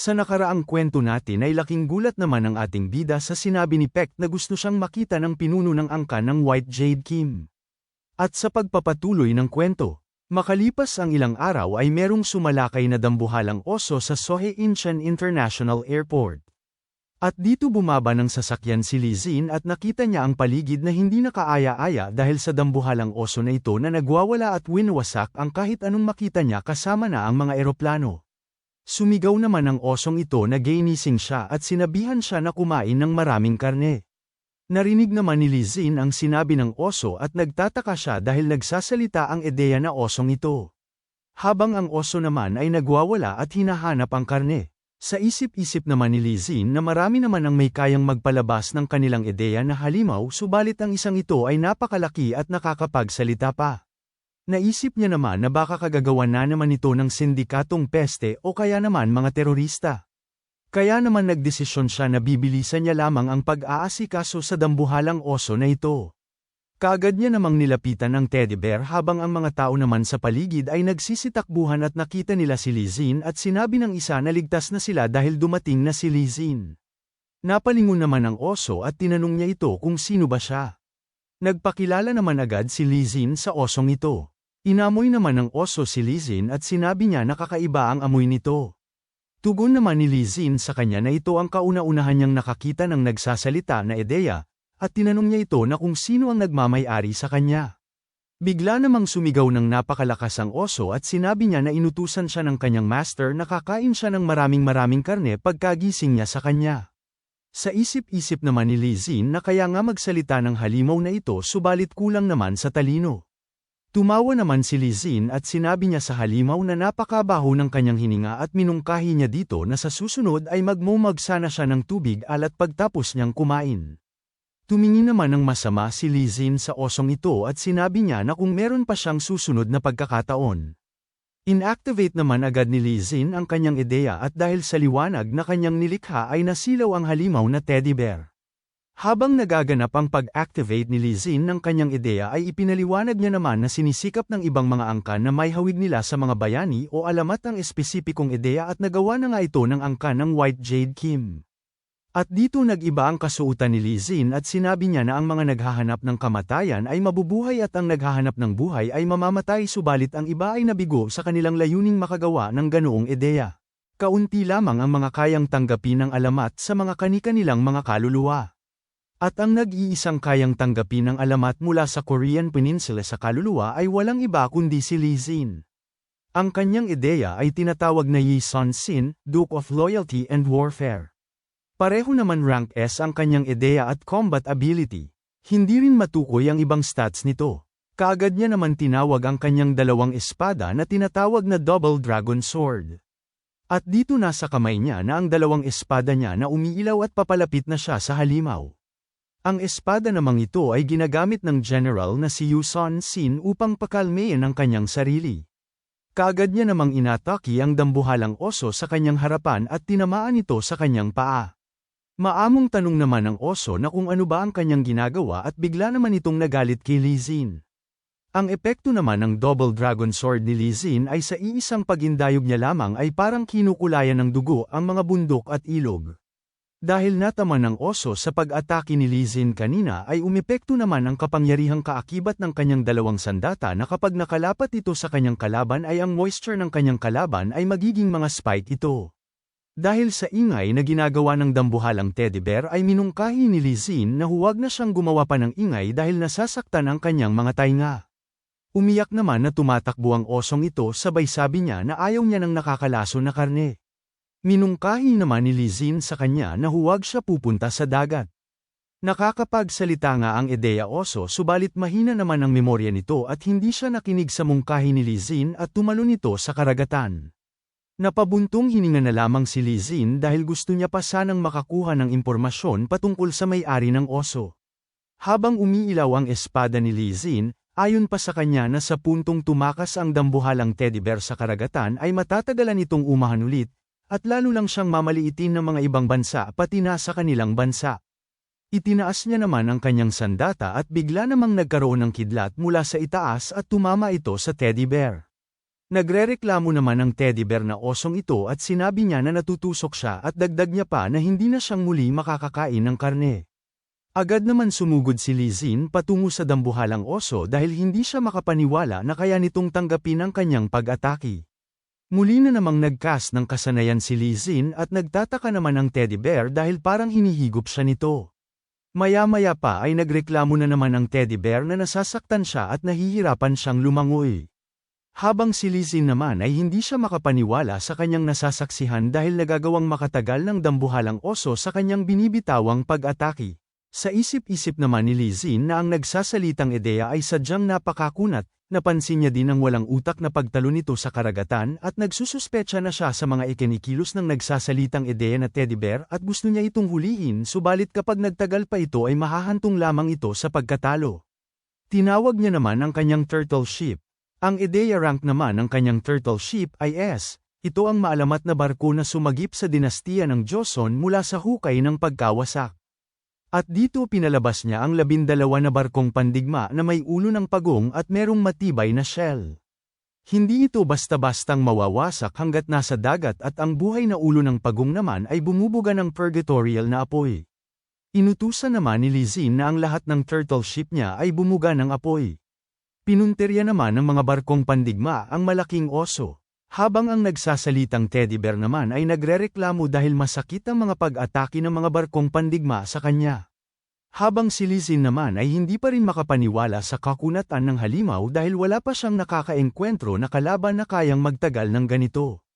Sa nakaraang kwento natin ay laking gulat naman ang ating bida sa sinabi ni Peck na gusto siyang makita ng pinuno ng angka ng White Jade Kim. At sa pagpapatuloy ng kwento, makalipas ang ilang araw ay merong sumalakay na dambuhalang oso sa Sohe Incheon International Airport. At dito bumaba ng sasakyan si Lizin at nakita niya ang paligid na hindi nakaaya-aya dahil sa dambuhalang oso na ito na nagwawala at winwasak ang kahit anong makita niya kasama na ang mga eroplano. Sumigaw naman ang osong ito na gainising siya at sinabihan siya na kumain ng maraming karne. Narinig naman ni Lizin ang sinabi ng oso at nagtataka siya dahil nagsasalita ang ideya na osong ito. Habang ang oso naman ay nagwawala at hinahanap ang karne. Sa isip-isip naman ni Lizin na marami naman ang may kayang magpalabas ng kanilang ideya na halimaw subalit ang isang ito ay napakalaki at nakakapagsalita pa. Naisip niya naman na baka kagagawan na naman ito ng sindikatong peste o kaya naman mga terorista. Kaya naman nagdesisyon siya na bibilisan niya lamang ang pag-aasikaso sa dambuhalang oso na ito. Kaagad niya namang nilapitan ang teddy bear habang ang mga tao naman sa paligid ay nagsisitakbuhan at nakita nila si Lizin at sinabi ng isa na ligtas na sila dahil dumating na si Lizin. Napalingon naman ang oso at tinanong niya ito kung sino ba siya. Nagpakilala naman agad si Lizin sa osong ito. Inamoy naman ng oso si Lizin at sinabi niya na kakaiba ang amoy nito. Tugon naman ni Lizin sa kanya na ito ang kauna-unahan niyang nakakita ng nagsasalita na ideya, at tinanong niya ito na kung sino ang nagmamay-ari sa kanya. Bigla namang sumigaw ng napakalakas ang oso at sinabi niya na inutusan siya ng kanyang master na kakain siya ng maraming maraming karne pagkagising niya sa kanya. Sa isip-isip naman ni Lizin na kaya nga magsalita ng halimaw na ito subalit kulang naman sa talino. Tumawa naman si Lizin at sinabi niya sa halimaw na napakabaho ng kanyang hininga at minungkahi niya dito na sa susunod ay magmumag sana siya ng tubig alat pagtapos niyang kumain. Tumingin naman ng masama si Lizin sa osong ito at sinabi niya na kung meron pa siyang susunod na pagkakataon. Inactivate naman agad ni Lizin ang kanyang ideya at dahil sa liwanag na kanyang nilikha ay nasilaw ang halimaw na teddy bear. Habang nagaganap ang pag-activate ni Lizin ng kanyang ideya ay ipinaliwanag niya naman na sinisikap ng ibang mga angkan na may hawig nila sa mga bayani o alamat ang espesipikong ideya at nagawa na nga ito ng angkan ng White Jade Kim. At dito nag-iba ang kasuutan ni Lizin at sinabi niya na ang mga naghahanap ng kamatayan ay mabubuhay at ang naghahanap ng buhay ay mamamatay subalit ang iba ay nabigo sa kanilang layuning makagawa ng ganoong ideya. Kaunti lamang ang mga kayang tanggapin ng alamat sa mga kanikanilang mga kaluluwa. At ang nag-iisang kayang tanggapin ng alamat mula sa Korean Peninsula sa kaluluwa ay walang iba kundi si Lizin. Ang kanyang ideya ay tinatawag na Yi Sun Sin, Duke of Loyalty and Warfare. Pareho naman rank S ang kanyang ideya at combat ability. Hindi rin matukoy ang ibang stats nito. Kaagad niya naman tinawag ang kanyang dalawang espada na tinatawag na Double Dragon Sword. At dito nasa kamay niya na ang dalawang espada niya na umiilaw at papalapit na siya sa halimaw. Ang espada namang ito ay ginagamit ng general na si Yuson Sin upang pakalmeyin ang kanyang sarili. Kaagad niya namang inataki ang dambuhalang oso sa kanyang harapan at tinamaan ito sa kanyang paa. Maamong tanong naman ng oso na kung ano ba ang kanyang ginagawa at bigla naman itong nagalit kay Lizin. Ang epekto naman ng Double Dragon Sword ni Lizin ay sa iisang pagindayog niya lamang ay parang kinukulayan ng dugo ang mga bundok at ilog. Dahil natama ng oso sa pag-atake ni Lizin kanina ay umepekto naman ang kapangyarihang kaakibat ng kanyang dalawang sandata na kapag nakalapat ito sa kanyang kalaban ay ang moisture ng kanyang kalaban ay magiging mga spike ito. Dahil sa ingay na ginagawa ng dambuhalang teddy bear ay minungkahi ni Lizin na huwag na siyang gumawa pa ng ingay dahil nasasaktan ang kanyang mga tainga. Umiyak naman na tumatakbo ang osong ito sabay sabi niya na ayaw niya ng nakakalaso na karne. Minungkahi naman ni Lizin sa kanya na huwag siya pupunta sa dagat. Nakakapagsalita nga ang ideya oso subalit mahina naman ang memorya nito at hindi siya nakinig sa mungkahi ni Lizin at tumalon ito sa karagatan. Napabuntong hininga na lamang si Lizin dahil gusto niya pa sanang makakuha ng impormasyon patungkol sa may-ari ng oso. Habang umiilaw ang espada ni Lizin, ayon pa sa kanya na sa puntong tumakas ang dambuhalang teddy bear sa karagatan ay matatagalan itong umahan ulit, at lalo lang siyang mamaliitin ng mga ibang bansa pati na sa kanilang bansa. Itinaas niya naman ang kanyang sandata at bigla namang nagkaroon ng kidlat mula sa itaas at tumama ito sa teddy bear. Nagrereklamo naman ang teddy bear na osong ito at sinabi niya na natutusok siya at dagdag niya pa na hindi na siyang muli makakakain ng karne. Agad naman sumugod si Lizin patungo sa dambuhalang oso dahil hindi siya makapaniwala na kaya nitong tanggapin ang kanyang pag-atake. Muli na namang nagkas ng kasanayan si Lizin at nagtataka naman ang teddy bear dahil parang hinihigop siya nito. Maya-maya pa ay nagreklamo na naman ang teddy bear na nasasaktan siya at nahihirapan siyang lumangoy. Habang si Lizzie naman ay hindi siya makapaniwala sa kanyang nasasaksihan dahil nagagawang makatagal ng dambuhalang oso sa kanyang binibitawang pag-atake. Sa isip-isip naman ni Lizzie na ang nagsasalitang ideya ay sadyang napakakunat, napansin niya din ang walang utak na pagtalo nito sa karagatan at nagsususpecha na siya sa mga ikinikilos ng nagsasalitang ideya na teddy bear at gusto niya itong hulihin subalit kapag nagtagal pa ito ay mahahantong lamang ito sa pagkatalo. Tinawag niya naman ang kanyang turtle ship, ang ideya rank naman ng kanyang turtle ship ay S. Ito ang maalamat na barko na sumagip sa dinastiya ng Joseon mula sa hukay ng pagkawasak. At dito pinalabas niya ang labindalawa na barkong pandigma na may ulo ng pagong at merong matibay na shell. Hindi ito basta-bastang mawawasak hanggat nasa dagat at ang buhay na ulo ng pagong naman ay bumubuga ng purgatorial na apoy. Inutusan naman ni Lizin na ang lahat ng turtle ship niya ay bumuga ng apoy. Pinunterya naman ng mga barkong pandigma ang malaking oso. Habang ang nagsasalitang teddy bear naman ay nagrereklamo dahil masakit ang mga pag-atake ng mga barkong pandigma sa kanya. Habang si Lizin naman ay hindi pa rin makapaniwala sa kakunatan ng halimaw dahil wala pa siyang nakakaengkwentro na kalaban na kayang magtagal ng ganito.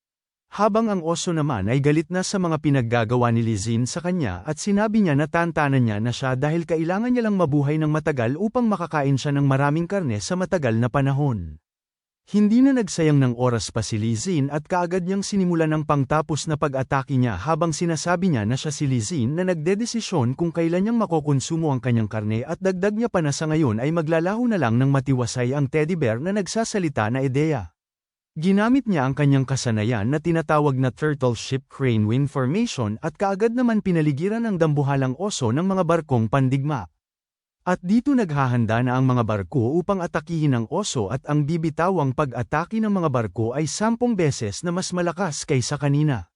Habang ang oso naman ay galit na sa mga pinaggagawa ni Lizin sa kanya at sinabi niya na tantanan niya na siya dahil kailangan niya lang mabuhay ng matagal upang makakain siya ng maraming karne sa matagal na panahon. Hindi na nagsayang ng oras pa si Lizin at kaagad niyang sinimulan ng pangtapos na pag-atake niya habang sinasabi niya na siya si Lizin na nagdedesisyon kung kailan niyang makokonsumo ang kanyang karne at dagdag niya pa na sa ngayon ay maglalaho na lang ng matiwasay ang teddy bear na nagsasalita na ideya. Ginamit niya ang kanyang kasanayan na tinatawag na turtle ship crane wind formation at kaagad naman pinaligiran ang dambuhalang oso ng mga barkong pandigma. At dito naghahanda na ang mga barko upang atakihin ang oso at ang bibitawang pag-atake ng mga barko ay sampung beses na mas malakas kaysa kanina.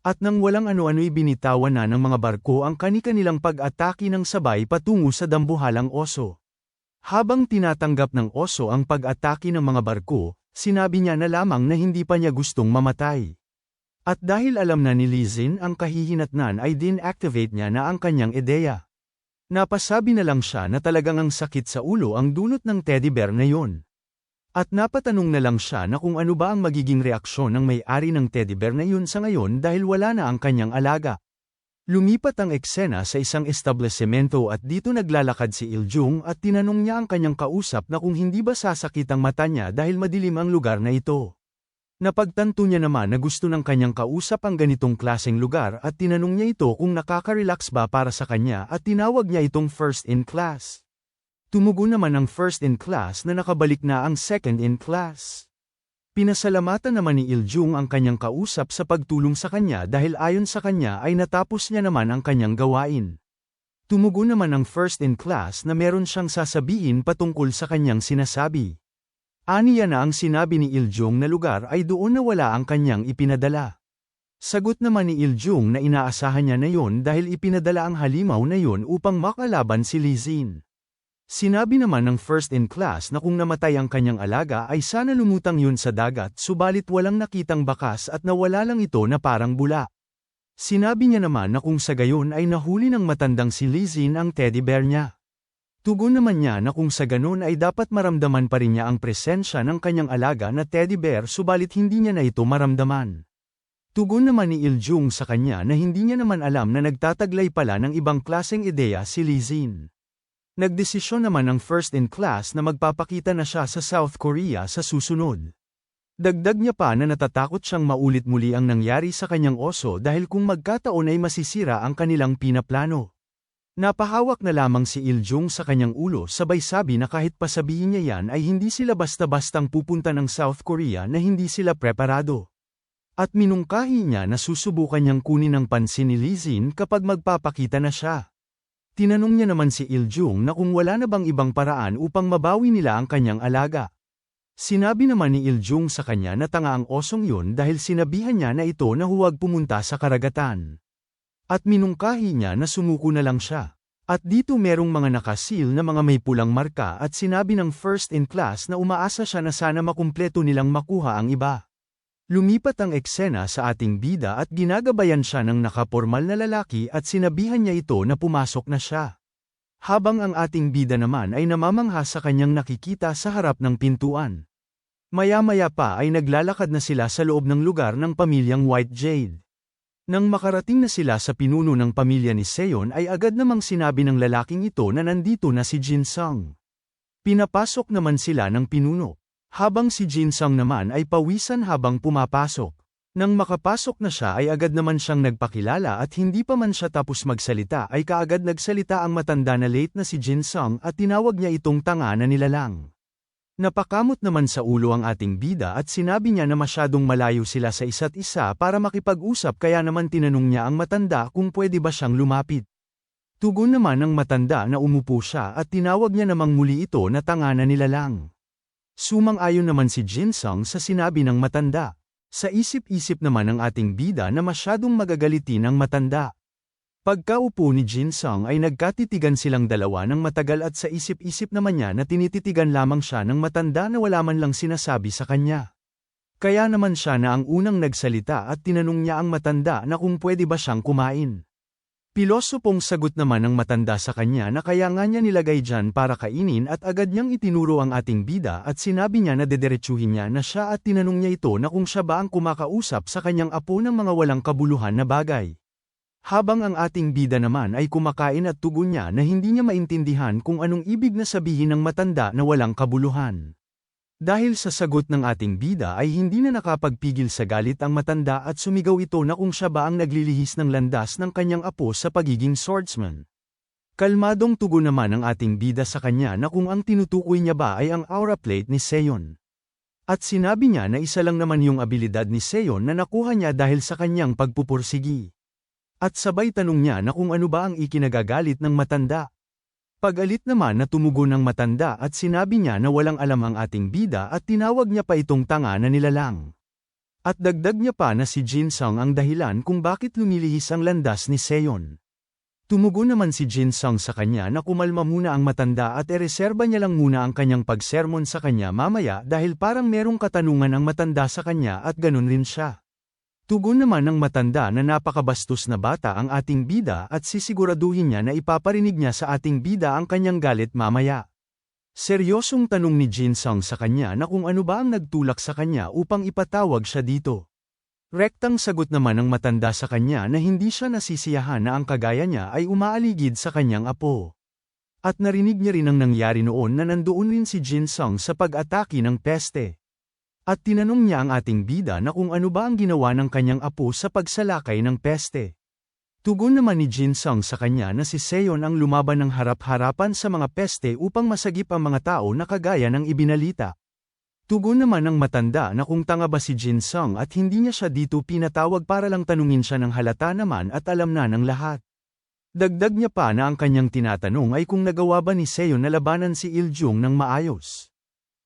At nang walang ano-ano'y binitawan na ng mga barko ang kani-kanilang pag-atake ng sabay patungo sa dambuhalang oso. Habang tinatanggap ng oso ang pag-atake ng mga barko, Sinabi niya na lamang na hindi pa niya gustong mamatay. At dahil alam na ni Lizin ang kahihinatnan ay din-activate niya na ang kanyang ideya. Napasabi na lang siya na talagang ang sakit sa ulo ang dulot ng teddy bear na yun. At napatanong na lang siya na kung ano ba ang magiging reaksyon ng may-ari ng teddy bear na yun sa ngayon dahil wala na ang kanyang alaga. Lumipat ang eksena sa isang establishmento at dito naglalakad si Iljung at tinanong niya ang kanyang kausap na kung hindi ba sasakit ang mata niya dahil madilim ang lugar na ito. Napagtanto niya naman na gusto ng kanyang kausap ang ganitong klaseng lugar at tinanong niya ito kung nakaka-relax ba para sa kanya at tinawag niya itong first in class. Tumugon naman ang first in class na nakabalik na ang second in class. Pinasalamatan naman ni Iljung ang kanyang kausap sa pagtulong sa kanya dahil ayon sa kanya ay natapos niya naman ang kanyang gawain. Tumugon naman ang first in class na meron siyang sasabihin patungkol sa kanyang sinasabi. Aniya na ang sinabi ni Iljung na lugar ay doon na wala ang kanyang ipinadala. Sagot naman ni Iljung na inaasahan niya na yon dahil ipinadala ang halimaw na yon upang makalaban si Lizin. Sinabi naman ng first in class na kung namatay ang kanyang alaga ay sana lumutang yun sa dagat subalit walang nakitang bakas at nawala lang ito na parang bula. Sinabi niya naman na kung sa gayon ay nahuli ng matandang si Lizin ang teddy bear niya. Tugon naman niya na kung sa ganon ay dapat maramdaman pa rin niya ang presensya ng kanyang alaga na teddy bear subalit hindi niya na ito maramdaman. Tugon naman ni Iljung sa kanya na hindi niya naman alam na nagtataglay pala ng ibang klaseng ideya si Lizin. Nagdesisyon naman ang first in class na magpapakita na siya sa South Korea sa susunod. Dagdag niya pa na natatakot siyang maulit muli ang nangyari sa kanyang oso dahil kung magkataon ay masisira ang kanilang pinaplano. Napahawak na lamang si Iljung sa kanyang ulo sabay sabi na kahit pasabihin niya yan ay hindi sila basta-bastang pupunta ng South Korea na hindi sila preparado. At minungkahi niya na susubukan niyang kunin ang pansin ni Lizin kapag magpapakita na siya. Tinanong niya naman si Iljung na kung wala na bang ibang paraan upang mabawi nila ang kanyang alaga. Sinabi naman ni Iljung sa kanya na tanga ang osong yun dahil sinabihan niya na ito na huwag pumunta sa karagatan. At minungkahi niya na sumuko na lang siya. At dito merong mga nakasil na mga may pulang marka at sinabi ng first in class na umaasa siya na sana makumpleto nilang makuha ang iba. Lumipat ang eksena sa ating bida at ginagabayan siya ng nakapormal na lalaki at sinabihan niya ito na pumasok na siya. Habang ang ating bida naman ay namamangha sa kanyang nakikita sa harap ng pintuan. Maya-maya pa ay naglalakad na sila sa loob ng lugar ng pamilyang White Jade. Nang makarating na sila sa pinuno ng pamilya ni Seon ay agad namang sinabi ng lalaking ito na nandito na si Jin Sung. Pinapasok naman sila ng pinuno. Habang si Jin Sung naman ay pawisan habang pumapasok. Nang makapasok na siya ay agad naman siyang nagpakilala at hindi pa man siya tapos magsalita ay kaagad nagsalita ang matanda na late na si Jin Sung at tinawag niya itong tanga na nilalang. Napakamot naman sa ulo ang ating bida at sinabi niya na masyadong malayo sila sa isa't isa para makipag-usap kaya naman tinanong niya ang matanda kung pwede ba siyang lumapit. Tugon naman ng matanda na umupo siya at tinawag niya namang muli ito na tanga na nilalang. Sumang-ayon naman si Jin Sung sa sinabi ng matanda. Sa isip-isip naman ng ating bida na masyadong magagalitin ang matanda. Pagkaupo ni Jin Sung ay nagkatitigan silang dalawa ng matagal at sa isip-isip naman niya na tinititigan lamang siya ng matanda na wala man lang sinasabi sa kanya. Kaya naman siya na ang unang nagsalita at tinanong niya ang matanda na kung pwede ba siyang kumain. Pilosopong sagot naman ng matanda sa kanya na kaya nga niya nilagay dyan para kainin at agad niyang itinuro ang ating bida at sinabi niya na dederechuhin niya na siya at tinanong niya ito na kung siya ba ang kumakausap sa kanyang apo ng mga walang kabuluhan na bagay. Habang ang ating bida naman ay kumakain at tugon niya na hindi niya maintindihan kung anong ibig na sabihin ng matanda na walang kabuluhan. Dahil sa sagot ng ating bida ay hindi na nakapagpigil sa galit ang matanda at sumigaw ito na kung siya ba ang naglilihis ng landas ng kanyang apo sa pagiging swordsman. Kalmadong tugon naman ang ating bida sa kanya na kung ang tinutukoy niya ba ay ang aura plate ni Seon. At sinabi niya na isa lang naman yung abilidad ni Seon na nakuha niya dahil sa kanyang pagpupursigi. At sabay tanong niya na kung ano ba ang ikinagagalit ng matanda. Pag-alit naman na tumugon ng matanda at sinabi niya na walang alam ang ating bida at tinawag niya pa itong tanga na nilalang. At dagdag niya pa na si Jin Sung ang dahilan kung bakit lumilihis ang landas ni Seon. Tumugon naman si Jin Sung sa kanya na kumalma muna ang matanda at ereserba niya lang muna ang kanyang pagsermon sa kanya mamaya dahil parang merong katanungan ang matanda sa kanya at ganun rin siya. Tugon naman ng matanda na napakabastos na bata ang ating bida at sisiguraduhin niya na ipaparinig niya sa ating bida ang kanyang galit mamaya. Seryosong tanong ni Jin Sung sa kanya na kung ano ba ang nagtulak sa kanya upang ipatawag siya dito. Rektang sagot naman ng matanda sa kanya na hindi siya nasisiyahan na ang kagaya niya ay umaaligid sa kanyang apo. At narinig niya rin ang nangyari noon na nandoon rin si Jin Sung sa pag-atake ng peste. At tinanong niya ang ating bida na kung ano ba ang ginawa ng kanyang apo sa pagsalakay ng peste. Tugon naman ni Jin Sung sa kanya na si Seon ang lumaban ng harap-harapan sa mga peste upang masagip ang mga tao na kagaya ng ibinalita. Tugon naman ng matanda na kung tanga ba si Jin Sung at hindi niya siya dito pinatawag para lang tanungin siya ng halata naman at alam na ng lahat. Dagdag niya pa na ang kanyang tinatanong ay kung nagawa ba ni Seon na labanan si Iljung ng maayos.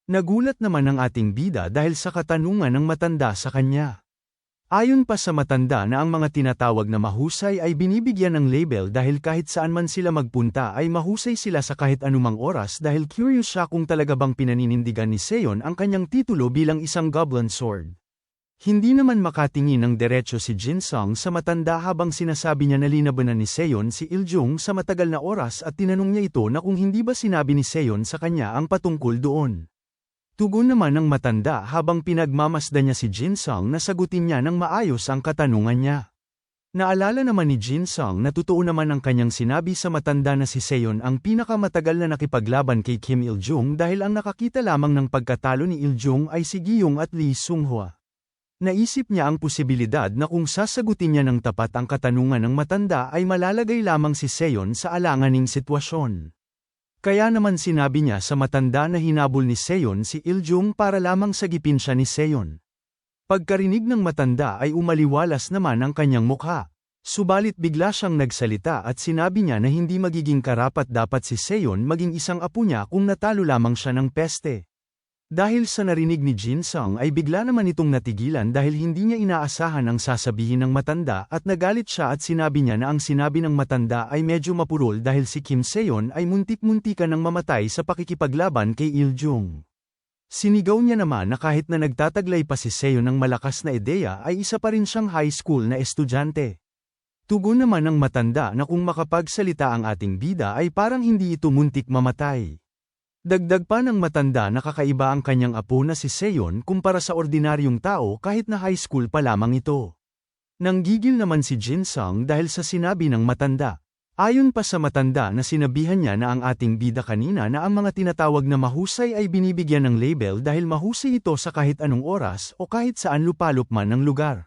Nagulat naman ang ating bida dahil sa katanungan ng matanda sa kanya. Ayon pa sa matanda na ang mga tinatawag na mahusay ay binibigyan ng label dahil kahit saan man sila magpunta ay mahusay sila sa kahit anumang oras dahil curious siya kung talaga bang pinaninindigan ni Seon ang kanyang titulo bilang isang goblin sword. Hindi naman makatingin ng diretsyo si Jin Sung sa matanda habang sinasabi niya na linabanan ni Seon si Iljung sa matagal na oras at tinanong niya ito na kung hindi ba sinabi ni Seon sa kanya ang patungkol doon. Tugon naman ng matanda habang pinagmamasda niya si Jin Sung na sagutin niya ng maayos ang katanungan niya. Naalala naman ni Jin Sung na totoo naman ang kanyang sinabi sa matanda na si Seon ang pinakamatagal na nakipaglaban kay Kim Il-jung dahil ang nakakita lamang ng pagkatalo ni Il-jung ay si Giyong at Lee Sung-hwa. Naisip niya ang posibilidad na kung sasagutin niya ng tapat ang katanungan ng matanda ay malalagay lamang si Seon sa alanganing sitwasyon. Kaya naman sinabi niya sa matanda na hinabol ni Seon si Iljung para lamang sagipin siya ni Seon. Pagkarinig ng matanda ay umaliwalas naman ang kanyang mukha. Subalit bigla siyang nagsalita at sinabi niya na hindi magiging karapat dapat si Seon maging isang apo niya kung natalo lamang siya ng peste. Dahil sa narinig ni Jin Sung ay bigla naman itong natigilan dahil hindi niya inaasahan ang sasabihin ng matanda at nagalit siya at sinabi niya na ang sinabi ng matanda ay medyo mapurol dahil si Kim Seon ay muntik-muntikan ng mamatay sa pakikipaglaban kay Il Jung. Sinigaw niya naman na kahit na nagtataglay pa si Seon ng malakas na ideya ay isa pa rin siyang high school na estudyante. Tugon naman ng matanda na kung makapagsalita ang ating bida ay parang hindi ito muntik mamatay. Dagdag pa ng matanda na kakaiba ang kanyang apo na si Seon kumpara sa ordinaryong tao kahit na high school pa lamang ito. Nanggigil naman si Jin Sung dahil sa sinabi ng matanda. Ayon pa sa matanda na sinabihan niya na ang ating bida kanina na ang mga tinatawag na mahusay ay binibigyan ng label dahil mahusay ito sa kahit anong oras o kahit saan lupalop man ng lugar.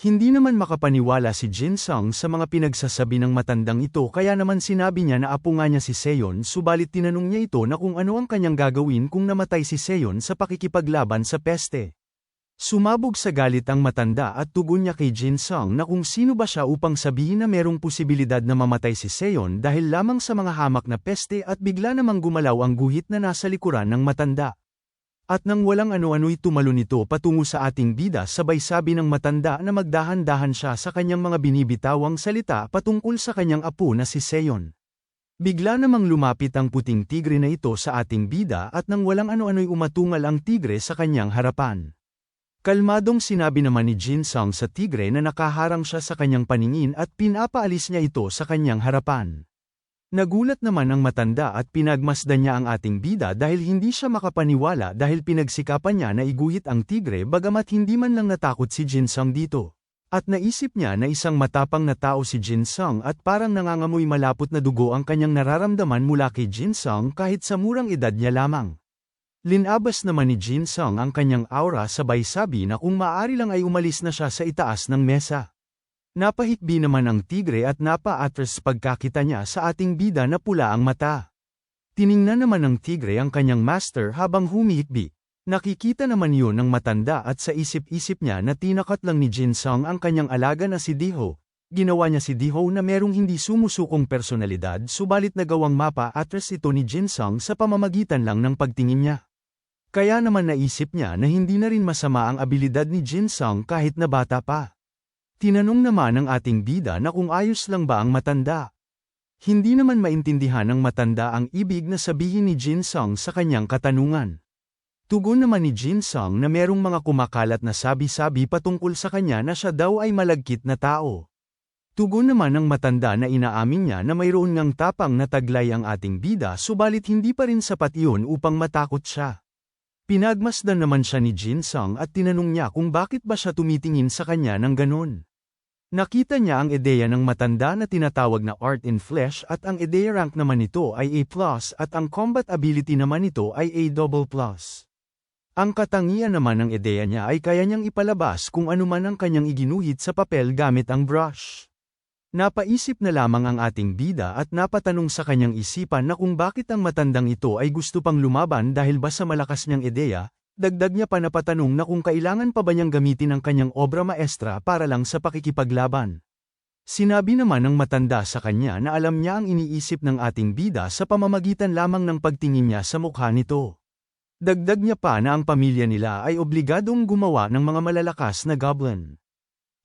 Hindi naman makapaniwala si Jin Sung sa mga pinagsasabi ng matandang ito kaya naman sinabi niya na apo nga niya si Seon subalit tinanong niya ito na kung ano ang kanyang gagawin kung namatay si Seon sa pakikipaglaban sa peste. Sumabog sa galit ang matanda at tugon niya kay Jin Sung na kung sino ba siya upang sabihin na merong posibilidad na mamatay si Seon dahil lamang sa mga hamak na peste at bigla namang gumalaw ang guhit na nasa likuran ng matanda. At nang walang ano-ano'y tumalo nito patungo sa ating bida sabay sabi ng matanda na magdahan-dahan siya sa kanyang mga binibitawang salita patungkol sa kanyang apo na si Seon. Bigla namang lumapit ang puting tigre na ito sa ating bida at nang walang ano-ano'y umatungal ang tigre sa kanyang harapan. Kalmadong sinabi naman ni Jin Sung sa tigre na nakaharang siya sa kanyang paningin at pinapaalis niya ito sa kanyang harapan. Nagulat naman ang matanda at pinagmasdan niya ang ating bida dahil hindi siya makapaniwala dahil pinagsikapan niya na iguhit ang tigre bagamat hindi man lang natakot si Jinsung dito. At naisip niya na isang matapang na tao si Jinsung at parang nangangamoy malapot na dugo ang kanyang nararamdaman mula kay Jinsung kahit sa murang edad niya lamang. Linabas naman ni Jinsung ang kanyang aura sabay sabi na kung maaari lang ay umalis na siya sa itaas ng mesa. Napahikbi naman ang tigre at napa-atras pagkakita niya sa ating bida na pula ang mata. Tiningnan naman ng tigre ang kanyang master habang humihikbi. Nakikita naman yun ng matanda at sa isip-isip niya na tinakat lang ni Jin Sung ang kanyang alaga na si Diho. Ginawa niya si Diho na merong hindi sumusukong personalidad subalit nagawang mapa-atras ito ni Jin Sung sa pamamagitan lang ng pagtingin niya. Kaya naman naisip niya na hindi na rin masama ang abilidad ni Jin Sung kahit na bata pa. Tinanong naman ng ating bida na kung ayos lang ba ang matanda. Hindi naman maintindihan ng matanda ang ibig na sabihin ni Jin Sung sa kanyang katanungan. Tugon naman ni Jin Sung na merong mga kumakalat na sabi-sabi patungkol sa kanya na siya daw ay malagkit na tao. Tugon naman ng matanda na inaamin niya na mayroon ngang tapang na taglay ang ating bida subalit hindi pa rin sapat iyon upang matakot siya. Pinagmasdan naman siya ni Jin Sung at tinanong niya kung bakit ba siya tumitingin sa kanya ng ganon. Nakita niya ang ideya ng matanda na tinatawag na Art in Flesh at ang ideya rank naman nito ay A+, at ang combat ability naman nito ay A++. Ang katangian naman ng ideya niya ay kaya niyang ipalabas kung ano man ang kanyang iginuhit sa papel gamit ang brush. Napaisip na lamang ang ating bida at napatanong sa kanyang isipan na kung bakit ang matandang ito ay gusto pang lumaban dahil ba sa malakas niyang ideya, Dagdag niya pa na patanong na kung kailangan pa ba niyang gamitin ang kanyang obra maestra para lang sa pakikipaglaban. Sinabi naman ng matanda sa kanya na alam niya ang iniisip ng ating bida sa pamamagitan lamang ng pagtingin niya sa mukha nito. Dagdag niya pa na ang pamilya nila ay obligadong gumawa ng mga malalakas na goblin.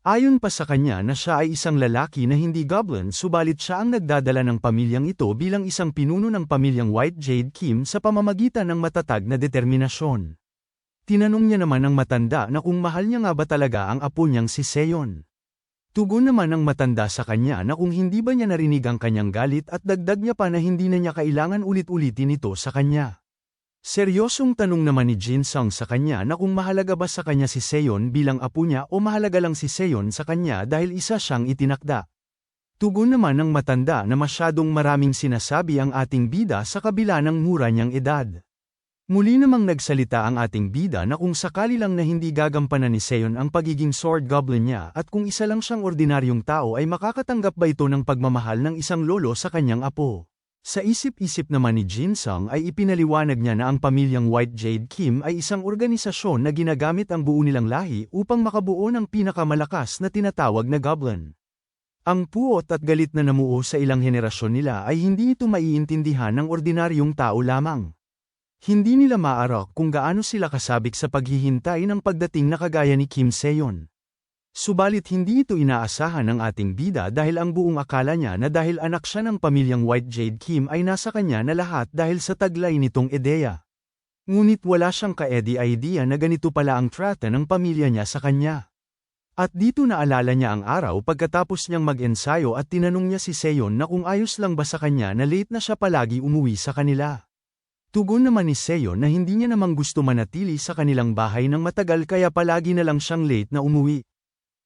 Ayon pa sa kanya na siya ay isang lalaki na hindi goblin subalit siya ang nagdadala ng pamilyang ito bilang isang pinuno ng pamilyang White Jade Kim sa pamamagitan ng matatag na determinasyon. Tinanong niya naman ng matanda na kung mahal niya nga ba talaga ang apo niyang si Seon. Tugon naman ng matanda sa kanya na kung hindi ba niya narinig ang kanyang galit at dagdag niya pa na hindi na niya kailangan ulit-ulitin ito sa kanya. Seryosong tanong naman ni Jin Sung sa kanya na kung mahalaga ba sa kanya si Seon bilang apo niya o mahalaga lang si Seon sa kanya dahil isa siyang itinakda. Tugon naman ng matanda na masyadong maraming sinasabi ang ating bida sa kabila ng mura niyang edad. Muli namang nagsalita ang ating bida na kung sakali lang na hindi gagampanan ni Seon ang pagiging sword goblin niya at kung isa lang siyang ordinaryong tao ay makakatanggap ba ito ng pagmamahal ng isang lolo sa kanyang apo. Sa isip-isip naman ni Jin Sung ay ipinaliwanag niya na ang pamilyang White Jade Kim ay isang organisasyon na ginagamit ang buo nilang lahi upang makabuo ng pinakamalakas na tinatawag na goblin. Ang puot at galit na namuo sa ilang henerasyon nila ay hindi ito maiintindihan ng ordinaryong tao lamang. Hindi nila maarok kung gaano sila kasabik sa paghihintay ng pagdating na kagaya ni Kim Seon. Subalit hindi ito inaasahan ng ating bida dahil ang buong akala niya na dahil anak siya ng pamilyang White Jade Kim ay nasa kanya na lahat dahil sa taglay nitong ideya. Ngunit wala siyang kaedi-idea na ganito pala ang trata ng pamilya niya sa kanya. At dito naalala niya ang araw pagkatapos niyang mag-ensayo at tinanong niya si Seon na kung ayos lang ba sa kanya na late na siya palagi umuwi sa kanila. Tugon naman ni Seon na hindi niya namang gusto manatili sa kanilang bahay ng matagal kaya palagi na lang siyang late na umuwi.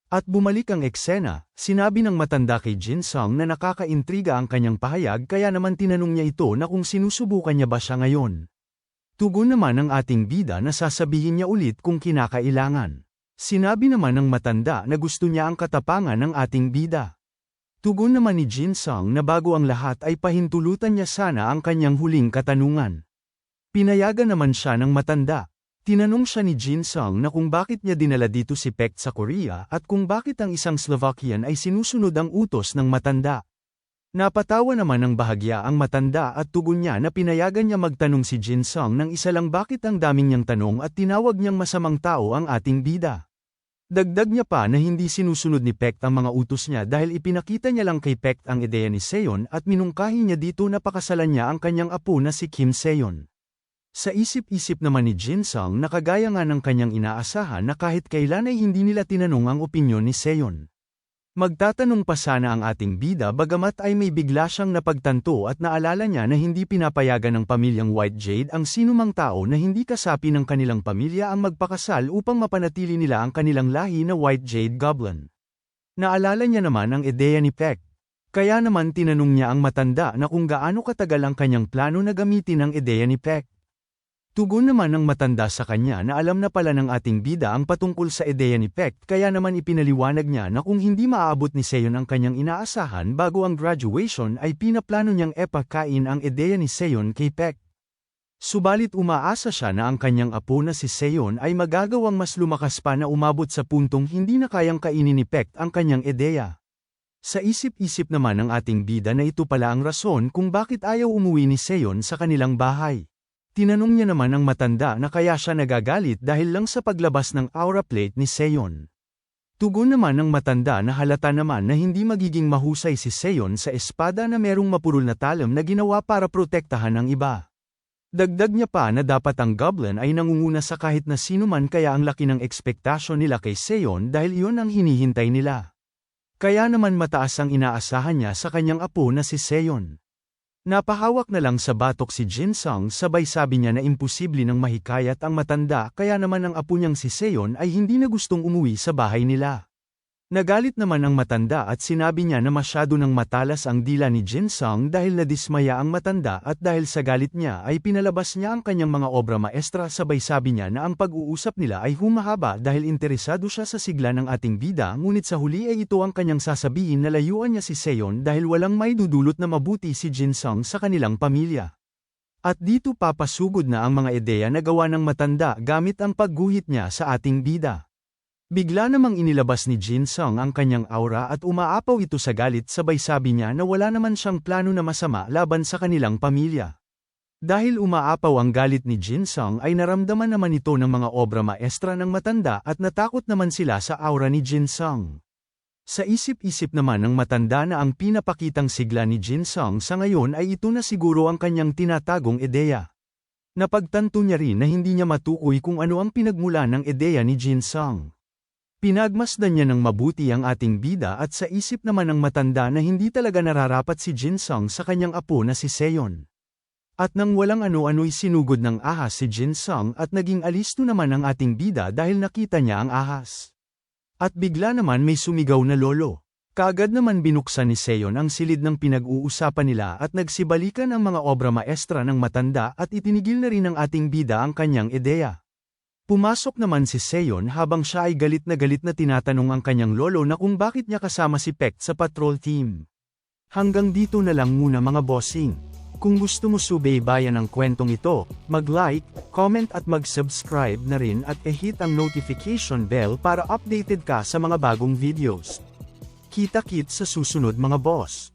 At bumalik ang eksena, sinabi ng matanda kay Jin Sung na nakakaintriga ang kanyang pahayag kaya naman tinanong niya ito na kung sinusubukan niya ba siya ngayon. Tugon naman ng ating bida na sasabihin niya ulit kung kinakailangan. Sinabi naman ng matanda na gusto niya ang katapangan ng ating bida. Tugon naman ni Jin Sung na bago ang lahat ay pahintulutan niya sana ang kanyang huling katanungan. Pinayagan naman siya ng matanda. Tinanong siya ni Jin Sung na kung bakit niya dinala dito si Pekt sa Korea at kung bakit ang isang Slovakian ay sinusunod ang utos ng matanda. Napatawa naman ng bahagya ang matanda at tugon niya na pinayagan niya magtanong si Jin Sung ng isa lang bakit ang daming niyang tanong at tinawag niyang masamang tao ang ating bida. Dagdag niya pa na hindi sinusunod ni Pekt ang mga utos niya dahil ipinakita niya lang kay Pekt ang ideya ni Seon at minungkahi niya dito na pakasalan niya ang kanyang apo na si Kim Seon. Sa isip-isip naman ni Jin Sung na kagaya nga ng kanyang inaasahan na kahit kailan ay hindi nila tinanong ang opinyon ni Seon. Magtatanong pa sana ang ating bida bagamat ay may bigla siyang napagtanto at naalala niya na hindi pinapayagan ng pamilyang White Jade ang sinumang tao na hindi kasapi ng kanilang pamilya ang magpakasal upang mapanatili nila ang kanilang lahi na White Jade Goblin. Naalala niya naman ang ideya ni Peck. Kaya naman tinanong niya ang matanda na kung gaano katagal ang kanyang plano na gamitin ang ideya ni Peck. Tugon naman ng matanda sa kanya na alam na pala ng ating bida ang patungkol sa ni Peck kaya naman ipinaliwanag niya na kung hindi maaabot ni Seon ang kanyang inaasahan bago ang graduation ay pinaplano niyang epakain ang ideya ni Seon kay Peck. Subalit umaasa siya na ang kanyang apo na si Seon ay magagawang mas lumakas pa na umabot sa puntong hindi na kayang kainin ni Peck ang kanyang ideya. Sa isip-isip naman ng ating bida na ito pala ang rason kung bakit ayaw umuwi ni Seon sa kanilang bahay. Tinanong niya naman ang matanda na kaya siya nagagalit dahil lang sa paglabas ng aura plate ni Seon. Tugon naman ng matanda na halata naman na hindi magiging mahusay si Seon sa espada na merong mapurol na talam na ginawa para protektahan ang iba. Dagdag niya pa na dapat ang goblin ay nangunguna sa kahit na sino man kaya ang laki ng ekspektasyon nila kay Seon dahil iyon ang hinihintay nila. Kaya naman mataas ang inaasahan niya sa kanyang apo na si Seon. Napahawak na lang sa batok si Jin Sung sabay sabi niya na imposible nang mahikayat ang matanda kaya naman ang apo niyang si Seon ay hindi na gustong umuwi sa bahay nila. Nagalit naman ang matanda at sinabi niya na masyado nang matalas ang dila ni Jin Sung dahil nadismaya ang matanda at dahil sa galit niya ay pinalabas niya ang kanyang mga obra maestra sabay sabi niya na ang pag-uusap nila ay humahaba dahil interesado siya sa sigla ng ating bida ngunit sa huli ay ito ang kanyang sasabihin na layuan niya si Seon dahil walang may dudulot na mabuti si Jin Sung sa kanilang pamilya. At dito papasugod na ang mga ideya na gawa ng matanda gamit ang pagguhit niya sa ating bida. Bigla namang inilabas ni Jin Sung ang kanyang aura at umaapaw ito sa galit sabay sabi niya na wala naman siyang plano na masama laban sa kanilang pamilya. Dahil umaapaw ang galit ni Jin Sung ay naramdaman naman ito ng mga obra maestra ng matanda at natakot naman sila sa aura ni Jin Sung. Sa isip-isip naman ng matanda na ang pinapakitang sigla ni Jin Sung sa ngayon ay ito na siguro ang kanyang tinatagong ideya. Napagtanto niya rin na hindi niya matukoy kung ano ang pinagmula ng ideya ni Jin Sung. Pinagmasdan niya ng mabuti ang ating bida at sa isip naman ng matanda na hindi talaga nararapat si Jin Sung sa kanyang apo na si Seon. At nang walang ano-ano'y sinugod ng ahas si Jin Sung at naging alisto naman ang ating bida dahil nakita niya ang ahas. At bigla naman may sumigaw na lolo. Kagad naman binuksan ni Seon ang silid ng pinag-uusapan nila at nagsibalikan ang mga obra maestra ng matanda at itinigil na rin ng ating bida ang kanyang ideya. Pumasok naman si Seon habang siya ay galit na galit na tinatanong ang kanyang lolo na kung bakit niya kasama si Peck sa patrol team. Hanggang dito na lang muna mga bossing. Kung gusto mo subaybayan ang kwentong ito, mag-like, comment at mag-subscribe na rin at e-hit ang notification bell para updated ka sa mga bagong videos. Kita-kit sa susunod mga boss.